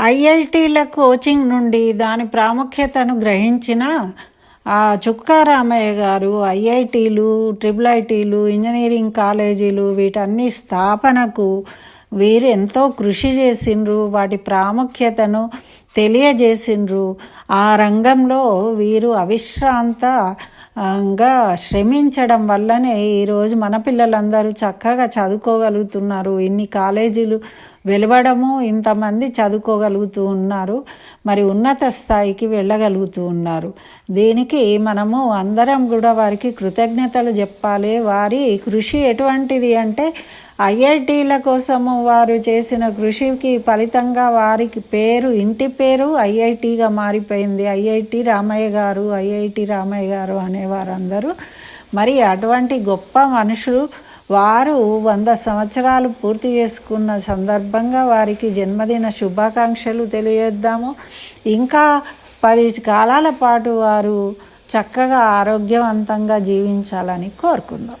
ఐఐటీల coaching నుండి దాని ప్రాముఖ్యతను గ్రహించిన ఆ చుక్కారామయ్య గారు ఐఐటీలు ట్రిపుల్ ఐటీలు ఇంజనీరింగ్ కాలేజీలు వీటన్ని స్థాపనకు వీరు ఎంతో కృషి చేసిండ్రు వాటి ప్రాముఖ్యతను తెలియజేసిండ్రు. ఆ రంగంలో వీరు అవిశ్రాంతంగా శ్రమించడం వల్లనే ఈరోజు మన పిల్లలందరూ చక్కగా చదువుకోగలుగుతున్నారు. ఇన్ని కాలేజీలు వెలవడము ఇంతమంది చదువుకోగలుగుతూ ఉన్నారు మరి ఉన్నత స్థాయికి వెళ్ళగలుగుతూ ఉన్నారు. దీనికి మనము అందరం కూడా వారికి కృతజ్ఞతలు చెప్పాలి. వారి కృషి ఎటువంటిది అంటే ఐఐటీల కోసము వారు చేసిన కృషికి ఫలితంగా వారికి పేరు ఇంటి పేరు ఐఐటీగా మారిపోయింది. ఐఐటి రామయ్య గారు ఐఐటి రామయ్య గారు అనేవారందరూ. మరి అటువంటి గొప్ప మనుషులు వారు వంద సంవత్సరాలు పూర్తి చేసుకున్న సందర్భంగా వారికి జన్మదిన శుభాకాంక్షలు తెలియజేద్దాము. ఇంకా పది కాలాల పాటు వారు చక్కగా ఆరోగ్యవంతంగా జీవించాలని కోరుకుందాం.